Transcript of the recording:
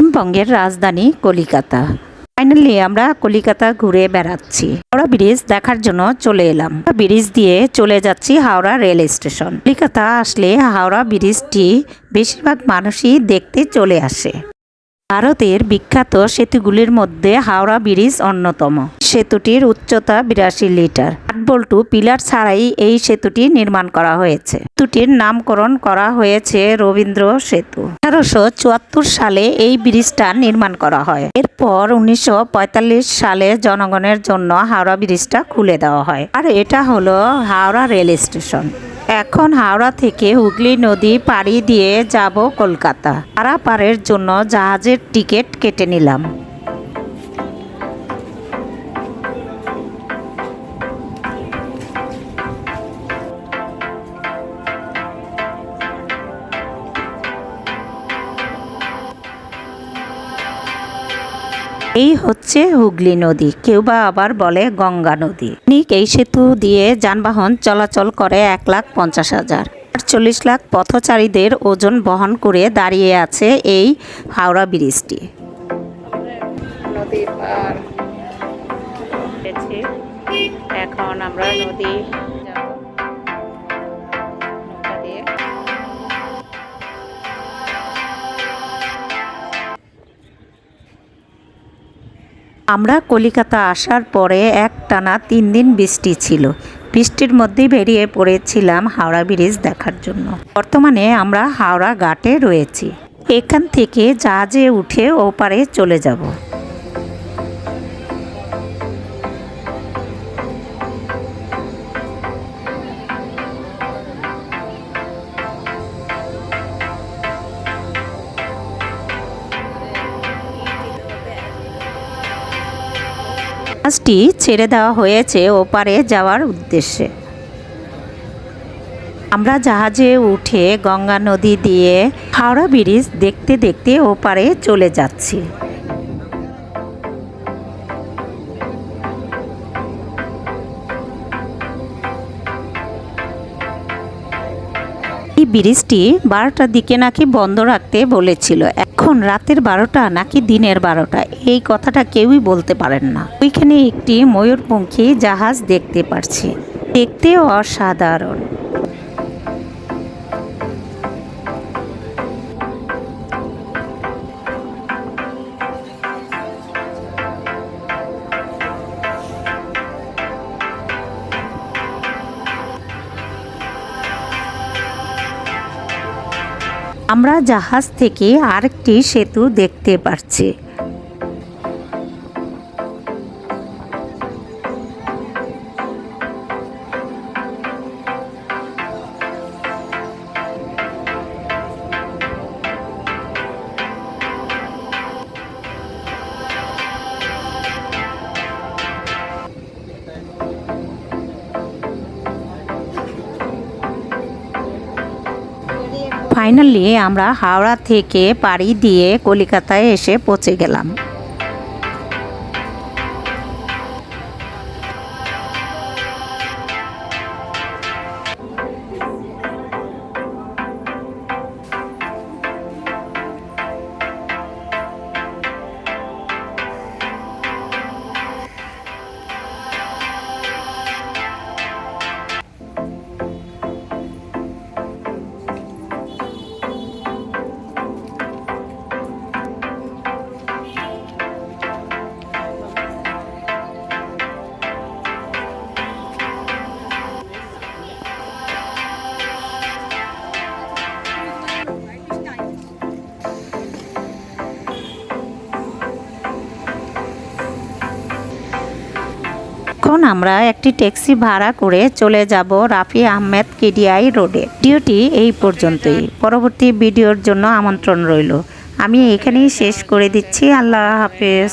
পশ্চিমবঙ্গের রাজধানী কলিকাতা। ফাইনালি আমরা কলিকাতা ঘুরে বেড়াচ্ছি। হাওড়া ব্রিজ দেখার জন্য চলে এলাম। ব্রিজ দিয়ে চলে যাচ্ছি হাওড়া রেল স্টেশন কলিকাতা আসলে হাওড়া ব্রিজটি বেশিরভাগ মানুষই দেখতে চলে আসে। ভারতের বিখ্যাত সেতুগুলির মধ্যে হাওড়া ব্রিজ অন্যতম। সেতুটির উচ্চতা বিরাশি লিটার। আট বল্টু পিলার ছাড়াই এই সেতুটি নির্মাণ করা হয়েছে। সেতুটির নামকরণ করা হয়েছে রবীন্দ্র সেতু। আঠারোশো চুয়াত্তর সালে এই ব্রিজটা নির্মাণ করা হয়। এরপর উনিশশো পঁয়তাল্লিশ সালে জনগণের জন্য হাওড়া ব্রিজটা খুলে দেওয়া হয়। আর এটা হলো হাওড়া রেল স্টেশন। এখন হাওড়া থেকে হুগলি নদী পাড়ি দিয়ে যাব কলকাতা। পারাপারের জন্য জাহাজের টিকিট কেটে নিলাম। এই হচ্ছে হুগলি নদী। কেউ বা আবার বলে গঙ্গা নদী। এই সেতু দিয়ে যানবাহন চলাচল করে এক লাখ পঞ্চাশ হাজার। চল্লিশ লাখ পথচারীদের ওজন বহন করে দাঁড়িয়ে আছে এই হাওড়া ব্রিজটি। এখন আমরা নদী আমরা কলিকাতা আসার পরে এক টানা তিন দিন বৃষ্টি ছিল। বৃষ্টির মধ্যে বেরিয়ে পড়েছিলাম হাওড়া ব্রিজ দেখার জন্য। বর্তমানে আমরা হাওড়া ঘাটে রয়েছি। এখান থেকে জাহাজে উঠে ওপারে চলে যাব। জাহাজটি ছেড়ে দেওয়া হয়েছে ওপারে যাওয়ার উদ্দেশ্যে। আমরা জাহাজে উঠে গঙ্গা নদী দিয়ে হাওড়া ব্রিজ দেখতে দেখতে ওপারে চলে যাচ্ছি। এই ব্রিজটি বারোটার দিকে নাকি বন্ধ রাখতে বলেছিল। রাতের বারোটা নাকি দিনের বারোটা? এই কথাটা কেউই বলতে পারেন না। ওইখানে একটি ময়ূরপঙ্খী জাহাজ দেখতে পারছি। দেখতে অসাধারণ। আমরা জাহাজ থেকে আরেকটি সেতু দেখতে পাচ্ছি ফাইনালি আমরা হাওড়া থেকে পাড়ি দিয়ে কলিকাতায় এসে পৌঁছে গেলাম। এখন আমরা একটি ট্যাক্সি ভাড়া করে চলে যাব রাফি আহমেদ কেডিআই রোডে। ভিডিওটি এই পর্যন্তই। পরবর্তী ভিডিওর জন্য আমন্ত্রণ রইল। আমি এখানেই শেষ করে দিচ্ছি। আল্লাহ হাফেজ।